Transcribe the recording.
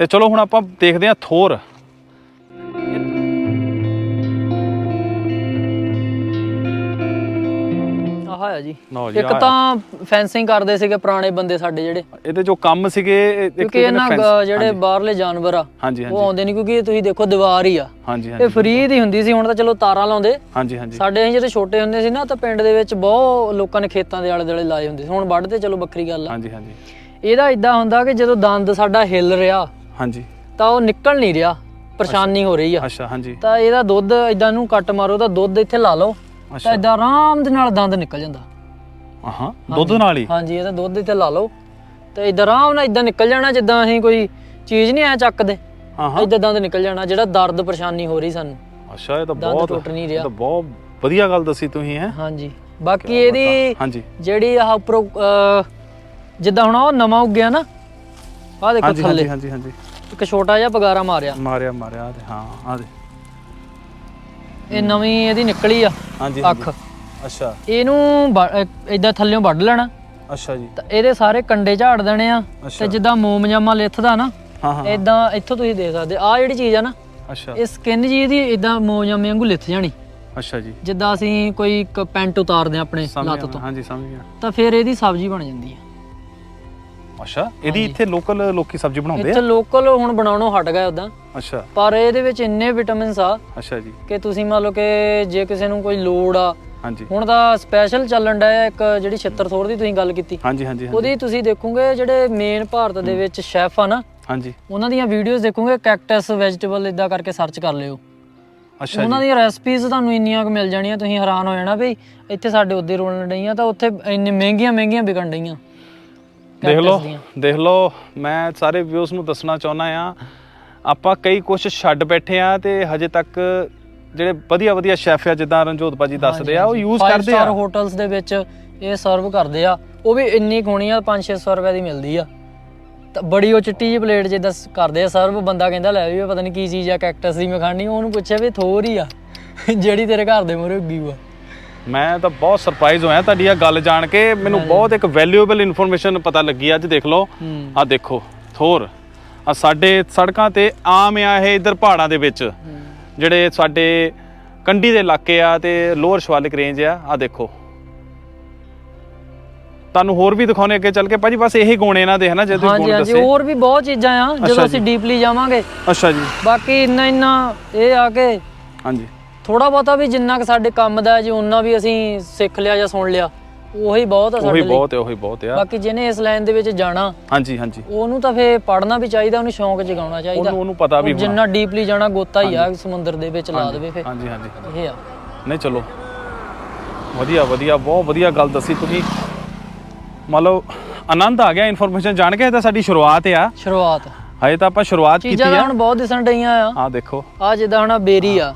ਤੇ ਚਲੋ ਹੁਣ ਆਪਾਂ ਦੇਖਦੇ ਹਾਂ ਥੋਰ। ਆਹ ਆ ਜੀ। ਲਓ ਜੀ, ਇੱਕ ਆਹ ਤਾਂ ਫੈਂਸਿੰਗ ਕਰਦੇ ਸੀਗੇ ਪੁਰਾਣੇ ਬੰਦੇ ਸਾਡੇ ਜਿਹੜੇ। ਇਹਦੇ ਜੋ ਕੰਮ ਸੀਗੇ ਇਹ- ਇੱਕ ਕਿਉਂਕਿ ਇਹਦੇ ਇਹਨਾਂ fence- ਗ- ਜਿਹੜੇ ਬਾਹਰਲੇ ਜਾਨਵਰ ਆ ਹਾਂਜੀ ਉਹ ਹਾਂਜੀ ਆਉਂਦੇ ਨਹੀਂ ਕਿਉਂਕਿ ਇਹ ਤੁਸੀਂ ਦੇਖੋ ਦੀਵਾਰ ਹੀ ਆ। ਹਾਂਜੀ ਇਹ ਹਾਂਜੀ ਫ੍ਰੀ ਦੀ ਹੁੰਦੀ ਸੀ ਹੁਣ ਤਾਂ ਚਲੋ ਤਾਰਾਂ ਲਾਉਂਦੇ। ਹਾਂਜੀ ਹਾਂਜੀ। ਸਾਡੇ ਅਸੀਂ ਜਦੋਂ ਛੋਟੇ ਹੁੰਦੇ ਸੀ ਨਾ ਤਾਂ ਪਿੰਡ ਦੇ ਵਿੱਚ ਬਹੁਤ ਲੋਕਾਂ ਨੇ ਖੇਤਾਂ ਦੇ ਆਲੇ ਦੁਆਲੇ ਲਾਏ ਹੁੰਦੇ ਸੀ। ਹੁਣ ਵੱਢ ਤੇ ਚਲੋ ਵੱਖਰੀ ਗੱਲ ਆ। ਹਾਂਜੀ ਹਾਂਜੀ। ਇਹਦਾ ਇਦਾਂ ਹੁੰਦਾ ਕਿ ਜਦੋਂ ਦੰਦ ਸਾਡਾ ਹਿੱਲ ਰਿਹਾ ਹਾਂਜੀ। ਤਾਂ ਉਹ ਨਿਕਲ ਨਹੀਂ ਰਿਹਾ। ਪਰੇਸ਼ਾਨੀ ਹੋ ਰਹੀ ਆ। ਅੱਛਾ ਹਾਂਜੀ। ਤਾਂ ਇਹਦਾ ਦੁੱਧ ਇਦਾਂ ਨੂੰ ਕੱਟ ਮਾਰੋ ਤਾਂ ਦੁੱਧ ਇੱਥੇ ਲਾ ਲਓ। ਤਾਂ ਅੱਛਾ। ਇਦਾਂ ਆਰਾਮ ਦੇ ਨਾਲ ਦੰਦ ਨਿਕਲ ਜਾਂਦਾ। ਹਾਂ ਦੁੱਧ ਨਾਲ ਹੀ? ਹਾਂਜੀ ਇਹਦਾ ਦੁੱਧ ਇੱਥੇ ਲਾ ਲਓ। ਤੇ ਇਦਾਂ ਆਰਾਮ ਨਾਲ ਇਦਾਂ ਨਿਕਲ ਜਾਣਾ ਜਿੱਦਾਂ ਅਸੀਂ ਕੋਈ ਚੀਜ਼ ਨਹੀਂ ਐ ਚੱਕਦੇ। ਹਾਂ ਹਾਂ ਇਦਾਂ ਦੰਦ ਨਿਕਲ ਜਾਣਾ ਜਿਹੜਾ ਦਰਦ ਪਰੇਸ਼ਾਨੀ ਹੋ ਰਹੀ ਸਾਨੂੰ। ਅੱਛਾ ਇਹ ਤਾਂ ਦੰਦ ਬਹੁਤ ਟੁੱਟ ਨਹੀਂ ਇਹ ਰਿਹਾ ਤਾਂ ਬਹੁਤ ਵਧੀਆ ਗੱਲ ਦੱਸੀ ਤੁਸੀਂ ਹੈ। ਹਾਂਜੀ। ਬਾਕੀ ਇਹਦੀ ਹਾਂਜੀ। ਜਿਹੜੀ ਆਹ ਉੱਪਰੋਂ ਅਹ, ਜਿੱਦਾਂ ਹੁਣ ਉਹ ਨਵਾਂ ਉੱਗਿਆ ਨਾ ਆਹ ਦੇਖੋ ਹਾਂਜੀ ਥੱਲੇ। ਹਾਂਜੀ ਹਾਂਜੀ ਹਾਂਜੀ। ਇੱਕ ਛੋਟਾ ਜਿਹਾ ਪਗਾਰਾ ਮਾਰਿਆ। ਮਾਰਿਆ ਮਾਰਿਆ ਆਹ ਤੇ ਹਾਂ ਆ ਦੇ ਇਹ ਨਵੀਂ ਇਹਦੀ ਨਿਕਲੀ ਆ ਹਾਂਜੀ ਅੱਖ। ਅੱਛਾ। ਇਹਨੂੰ ਇਦਾਂ ਥੱਲਿਓਂ ਵੱਢ ਲੈਣਾ। ਅੱਛਾ ਜੀ। ਤਾਂ ਇਹਦੇ ਸਾਰੇ ਕੰਡੇ ਝਾੜ ਦੇਣੇ ਆ ਅੱਛਾ। ਤੇ ਜਿੱਦਾਂ ਮੋਮ ਜਾਮਾ ਲਿੱਥਦਾ ਨਾ ਹਾਂ ਹਾਂ ਇਦਾਂ ਇੱਥੋਂ ਤੁਸੀਂ ਦੇਖ ਸਕਦੇ। ਆ ਜਿਹੜੀ ਚੀਜ਼ ਆ ਨਾ ਅੱਛਾ। ਇਹ ਸਕਿਨ ਜੀ ਇਹਦੀ ਇਦਾਂ ਮੋਮ ਜਾਮੇ ਵਾਂਗੂ ਲਿੱਥ ਜਾਣੀ। ਅੱਛਾ ਜੀ। ਜਿੱਦਾਂ ਅਸੀਂ ਕੋਈ ਇੱਕ ਪੈਂਟ ਉਤਾਰਦੇ ਆ ਆਪਣੇ ਸਮਝ ਲੱਤ ਗਿਆ ਤੋਂ। ਹਾਂਜੀ ਸਮਝ ਗਿਆ। ਤਾਂ ਫਿਰ ਇਹਦੀ ਸਬਜ਼ੀ ਬਣ ਜਾਂਦੀ ਆ। ਅੱਛਾ ਇਹਦੀ ਇੱਥੇ ਲੋਕਲ ਲੋਕੀ ਸਬਜ਼ੀ ਬਣਾਉਂਦੇ ਇੱਥੇ ਆ ਲੋਕਲ ਹੁਣ ਬਣਾਉਣੋਂ ਹਟ ਗਏ ਉਦਾਂ ਅੱਛਾ। ਪਰ ਇਹਦੇ ਵਿੱਚ ਇੰਨੇ ਵਿਟਾਮਿਨਸ ਆ ਅੱਛਾ ਜੀ। ਕਿ ਤੁਸੀਂ ਮੰਨ ਲਓ ਕਿ ਜੇ ਕਿਸੇ ਨੂੰ ਕੋਈ ਲੋੜ ਆ ਹਾਂਜੀ। ਹੁਣ ਤਾਂ ਸਪੈਸ਼ਲ ਚੱਲਣ ਡਿਆ ਇੱਕ ਜਿਹੜੀ ਛਿੱਤਰ ਥੋੜ ਦੀ ਤੁਸੀਂ ਗੱਲ ਕੀਤੀ। ਹਾਂਜੀ ਹਾਂਜੀ ਹਾਂਜੀ। ਉਹਦੀ ਤੁਸੀਂ ਦੇਖੋਗੇ ਜਿਹੜੇ ਮੇਨ ਭਾਰਤ ਦੇ ਵਿੱਚ ਸ਼ੈਫ ਆ ਨਾ ਹਾਂਜੀ। ਉਹਨਾਂ ਦੀਆਂ ਵੀਡੀਓਜ਼ ਦੇਖੋਗੇ ਕੈਕਟਸ ਵੈਜੀਟੇਬਲ ਇਦਾਂ ਕਰਕੇ ਸਰਚ ਕਰ ਲਿਓ। ਅੱਛਾ ਉਹਨਾਂ ਦੀਆਂ ਰੈਸਪੀਜ਼ ਤੁਹਾਨੂੰ ਇੰਨੀਆਂ ਕੁ ਮਿਲ ਜਾਣੀਆਂ ਤੁਸੀਂ ਹੈਰਾਨ ਹੋ ਜਾਣਾ ਵੀ ਇੱਥੇ ਸਾਡੇ ਉੱਦੇ ਰੋਲਣ ਡਈਆਂ ਤਾਂ ਉੱਥੇ ਇੰਨੀ ਮਹਿੰਗੀਆਂ ਮਹਿੰਗੀਆਂ ਵਿਕਣ ਡਈਆਂ। ਦੇਖ ਲਓ। ਦੇਖ ਲਓ ਮੈਂ ਸਾਰੇ ਵਿਊਸ ਨੂੰ ਦੱਸਣਾ ਚਾਹੁੰਦਾ ਆ ਆਪਾਂ ਕਈ ਕੁਝ ਛੱਡ ਬੈਠੇ ਆ ਤੇ ਹਜੇ ਤੱਕ ਜਿਹੜੇ ਵਧੀਆ ਵਧੀਆ ਸ਼ੈਫ ਆ ਜਿੱਦਾਂ ਰਣਜੋਤ ਭਾਜੀ ਦੱਸਦੇ ਆ ਉਹ ਯੂਜ਼ ਕਰਦੇ ਆ। ਹੋਟਲਸ ਦੇ ਵਿੱਚ ਇਹ ਸਰਵ ਕਰਦੇ ਆ। ਉਹ ਵੀ ਇੰਨੀ ਕੋਣੀ ਆ 5-600 ਰੁਪਏ ਦੀ ਮਿਲਦੀ ਆ। ਤਾਂ ਬੜੀ ਉਹ ਚਿੱਟੀ ਜਿਹੀ ਪਲੇਟ ਜਿੱਦਾਂ ਕਰਦੇ ਆ ਸਰਵ ਬੰਦਾ ਕਹਿੰਦਾ ਲੈ ਵੀ ਪਤਾ ਨਹੀਂ ਕੀ ਚੀਜ਼ ਆ ਕੈਕਟਸ ਦੀ ਮੈਂ ਖਾਣੀ ਉਹਨੂੰ ਪੁੱਛਿਆ ਵੀ ਥੋਰ ਹੀ ਆ। ਜਿਹੜੀ ਤੇਰੇ ਘਰ ਦੇ ਮੂਹਰੇ ਉੱਗੀ ਵਾ ਮੈਂ ਤਾਂ ਬਹੁਤ ਸਰਪ੍ਰਾਈਜ਼ ਹੋਇਆ ਤੁਹਾਡੀ ਇਹ ਗੱਲ ਜਾਣ ਕੇ। ਮੈਨੂੰ ਬਹੁਤ ਇੱਕ ਵੈਲਿਊਏਬਲ ਇਨਫੋਰਮੇਸ਼ਨ ਪਤਾ ਲੱਗੀ ਅੱਜ ਦੇਖ ਲਓ। ਆ ਦੇਖੋ ਥੋਰ। ਆ ਸਾਡੇ ਸੜਕਾਂ ਤੇ ਆਮ ਆ ਇਹ ਇਧਰ ਪਹਾੜਾਂ ਦੇ ਵਿੱਚ। ਜਿਹੜੇ ਸਾਡੇ ਕੰਢੀ ਦੇ ਇਲਾਕੇ ਆ ਤੇ ਲੋਅਰ ਸ਼ਿਵਾਲਿਕ ਰੇਂਜ ਆ ਆ ਦੇਖੋ। ਤੁਹਾਨੂੰ ਹੋਰ ਵੀ ਦਿਖਾਉਣੇ ਅੱਗੇ ਚੱਲ ਕੇ। ਭਾਜੀ ਬਸ ਇਹੀ ਗੁਣ ਇਹਨਾਂ ਦੇ ਹੈ ਨਾ ਜੇ ਤੁਸੀਂ ਹਾਂਜੀ ਗੁਣ ਹਾਂਜੀ ਦੱਸੇ। ਹੋਰ ਵੀ ਬਹੁਤ ਚੀਜ਼ਾਂ ਆ ਜਦੋਂ। ਅਸੀਂ ਡੀਪਲੀ ਜਾਵਾਂਗੇ। ਅੱਛਾ ਜੀ। ਬਾਕੀ ਇੰਨਾ ਇੰਨਾ ਇਹ ਆ ਕਿ ਹਾਂਜੀ। ਥੋੜਾ ਬਹੁਤਾ ਵੀ ਜਿੰਨਾ ਕਿ ਸਾਡੇ ਕੰਮ ਦਾ ਜੇ ਉਹਨਾਂ ਵੀ ਅਸੀਂ ਸਿੱਖ ਲਿਆ ਜਾਂ ਸੁਣ ਲਿਆ। ਉਹੀ ਬਹੁਤ ਆ ਉਹੀ ਸਾਡੇ ਲਈ। ਬਹੁਤ ਹੈ ਉਹੀ ਬਹੁਤ ਆ। ਬਾਕੀ ਜਿਹਨੇ ਇਸ ਲਾਈਨ ਦੇ ਵਿੱਚ ਜਾਣਾ ਹਾਂਜੀ ਹਾਂਜੀ। ਉਹਨੂੰ ਤਾਂ ਫੇ ਪੜਨਾ ਵੀ ਚਾਹੀਦਾ ਉਹਨੂੰ ਸ਼ੌਂਕ ਜਗਾਉਣਾ ਚਾਹੀਦਾ। ਉਹਨੂੰ ਉਹਨੂੰ ਪਤਾ ਵੀ ਉਹ ਜਿੰਨਾ ਡੀਪਲੀ ਜਾਣਾ ਗੋਤਾ ਹੀ ਆ ਸਮੁੰਦਰ ਦੇ ਵਿੱਚ ਲਾ ਦੇਵੇ ਫੇ ਹਾਂਜੀ ਹਾਂਜੀ। ਇਹ ਆ। ਨਹੀਂ ਚਲੋ। ਵਧੀਆ ਵਧੀਆ ਬਹੁਤ ਵਧੀਆ ਗੱਲ ਦੱਸੀ ਤੁਸੀਂ। ਮੰਨ ਲਓ ਆਨੰਦ ਆ ਗਿਆ ਇਨਫੋਰਮੇਸ਼ਨ ਜਾਣ ਕੇ ਇਹ ਤਾਂ ਸਾਡੀ ਸ਼ੁਰੂਆਤ ਆ। ਸ਼ੁਰੂਆਤ। ਹਜੇ ਤਾਂ ਆਪਾਂ ਸ਼ੁਰੂਆਤ ਕੀਤੀ ਚੀਜ਼ਾਂ ਤਾਂ ਆ ਹੁਣ ਬਹੁਤ ਦਿਸਣ ਡਈਆਂ ਆ। ਆ ਦੇਖੋ। ਆ ਜਿੱਦਾਂ ਹੁਣ ਆਹ ਬੇਰੀ ਆ।